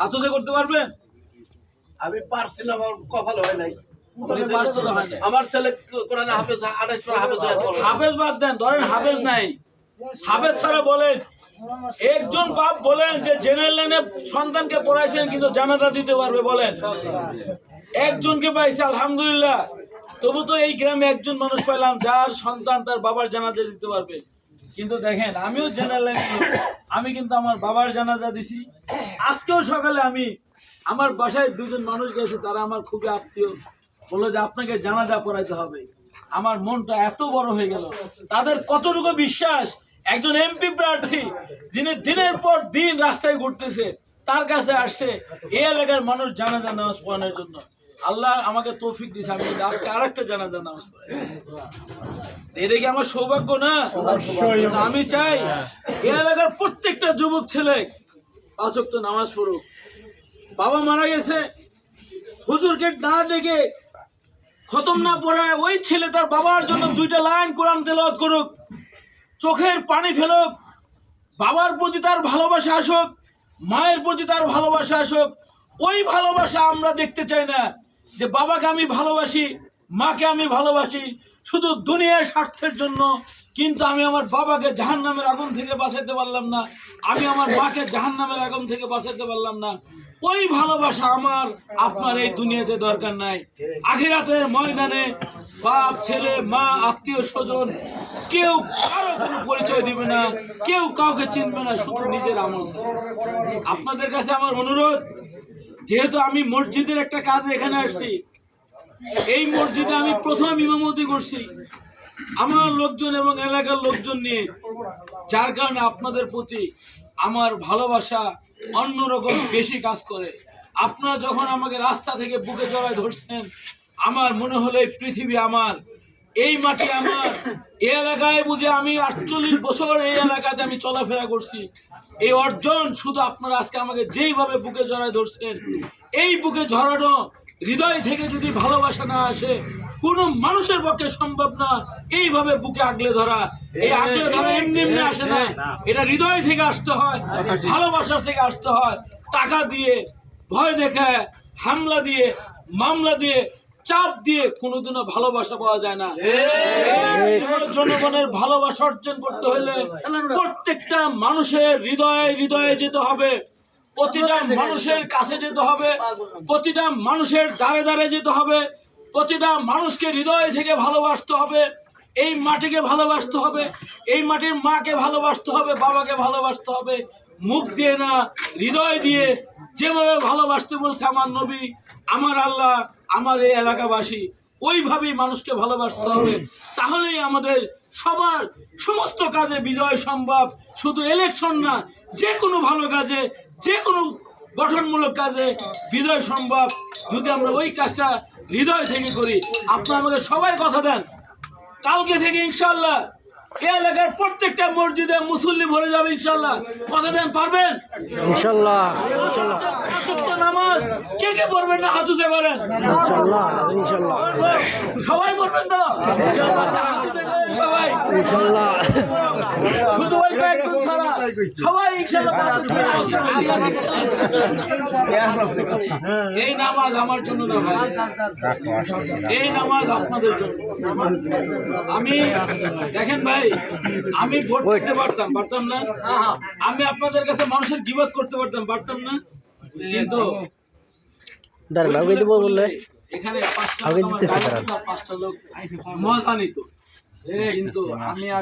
হাতুজে করতে পারবেন আমি পারছিলাম আমার কপাল হয় নাই। আমার ছেলে কোরআন হাফেজ হাফেজ হাফেজ বাদ দেন ধরেন হাফেজ নাই। হাফেজ বলেন একজন বাপ বলেন যে জেনারেল লাইনে সন্তানকে পড়াইছেন কিন্তু জানাজা দিতে পারবে বলেন। একজনকে পাইছে আলহামদুলিল্লাহ। তবু তো এই গ্রামে একজন মানুষ পাইলাম যার সন্তান তার বাবার জানাজা দিতে পারবে। কিন্তু দেখেন, আমিও জেনারেল আমি কিন্তু আমার বাবার জানাজা দিছি। আজকেও সকালে আমি আমার বাসায় দুজন মানুষ গেছে, তারা আমার খুবই আত্মীয়। বলল যে, আপনাকে জানাজা পড়াইতে হবে। আমার মনটা এত বড় হয়ে গেল। তাদের কতটুকু বিশ্বাস? একজন এমপি প্রার্থী, যিনি দিনের পর দিন রাস্তায় ঘুরতেছে, তার কাছে আসছে, এই এলাকার মানুষ জানাজা নামাজ পড়ানোর জন্য। আল্লাহ আমাকে তৌফিক দিছে আমি আজকে আরেকটা জানাজা নামাজ পড়াই। এটা কি আমার সৌভাগ্য না? আমি চাই এ এলাকার প্রত্যেকটা যুবক ছেলে পাঁচক তো নামাজ পড়ুক। বাবা মারা গেছে হুজুরকে না ডেকে খতম না পড়ায় ওই ছেলে তার বাবার জন্য দুইটা লাইন কোরআন তেলাওয়াত করুক চোখের পানি ফেলুক বাবার প্রতি তার ভালোবাসা আসুক মায়ের প্রতি তার ভালোবাসা আসুক ওই ভালোবাসা আমরা দেখতে চাই না। যে বাবাকে আমি ভালোবাসি, মাকে আমি ভালোবাসি, শুধু দুনিয়ার স্বার্থের জন্য, কিন্তু আমি আমার বাবাকে জাহান নামের আগুন থেকে বাঁচাতে পারলাম না, আমি আমার মাকে জাহান নামের আগুন থেকে বাঁচাতে পারলাম না। ওই ভালোবাসা আমার, আপনার এই দুনিয়াতে দরকার নাই। আখিরাতের ময়দানে বাপ, ছেলে, মা, আত্মীয়, স্বজন, কেউ কারও কোনো পরিচয় দিবে না, কেউ কাউকে চিনবে না, শুধু নিজের আমল আপনাদের কাছে আমার অনুরোধ যেহেতু আমি মসজিদের একটা কাজে এখানে আসছি, এই মসজিদে আমি প্রথম ইমামতি করছি। আমার লোকজন এবং এলাকার লোকজন নিয়ে, যার কারণে আপনাদের প্রতি আমার ভালোবাসা অন্যরকম বেশি কাজ করে। আপনারা যখন আমাকে রাস্তা থেকে বুকে জড়ায় ধরছেন, আমার মনে হলো এই পৃথিবী আমার। এই মাটি আমার, এই এলাকায় বুঝে আমি আটচল্লিশ বছর এই এলাকাতে আমি চলাফেরা করছি। এই অর্জন শুধু আপনারা আজকে আমাকে যেইভাবে বুকে জড়ায় ধরছেন, এই বুকে জড়ানো হৃদয় থেকে যদি ভালোবাসা না আসে, কোনো মানুষের পক্ষে সম্ভব না এইভাবে বুকে আগলে ধরা। এই আগলে ধরা এমনি এমনি আসে না। এটা হৃদয় থেকে আসতে হয় ভালোবাসা থেকে আসতে হয়। টাকা দিয়ে, ভয় দেখায়, হামলা দিয়ে, মামলা দিয়ে চাপ দিয়ে কোনোদিনও ভালোবাসা পাওয়া যায় না। জনগণের ভালোবাসা অর্জন করতে হলে প্রত্যেকটা মানুষের হৃদয়ে হৃদয়ে যেতে হবে। প্রতিটা মানুষের কাছে যেতে হবে। প্রতিটা মানুষের দ্বারে দ্বারে যেতে হবে। প্রতিটা মানুষকে হৃদয় থেকে ভালোবাসতে হবে। এই মাটিকে ভালোবাসতে হবে। এই মাটির মাকে ভালোবাসতে হবে। বাবাকে ভালোবাসতে হবে। মুখ দিয়ে না হৃদয় দিয়ে যেভাবে ভালোবাসতে বলছে আমার নবী আমার আল্লাহ আমার এই এলাকাবাসী ওইভাবেই মানুষকে ভালোবাসতে হবে। তাহলেই আমাদের সবার সমস্ত কাজে বিজয় সম্ভব। শুধু ইলেকশন না, যে কোনো ভালো কাজে, যে কোনো গঠনমূলক কাজে বিজয় সম্ভব। যদি আমরা ওই কাজটা হৃদয় থেকে করি, আপনারা আমাদের সবাই কথা দেন। কালকে থেকে ইনশাল্লাহ এ এলাকার প্রত্যেকটা মসজিদে মুসল্লি ভরে যাবে ইনশাল্লাহ কথা দেন, পারবেন? ইনশাল্লাহ কে কে পড়বেন না ইনশাল্লাহ ইনশাল্লাহ। সবাই পড়বেন তো? সবাই শুধু ওই কয়েকজন ছাড়া। সবাই। এই নামাজ আমার জন্য না ভাই। এই নামাজ আপনাদের জন্য। আমি দেখেন ভাই আমি ভোট করতে পারতাম পারতাম না। আমি আপনাদের কাছে মানুষের জীবত করতে পারতাম পারতাম না। কিন্তু দাঁড়ান আগে দেবো বললে আগে দিতেছে লোক মজা নিত। কিন্তু আমি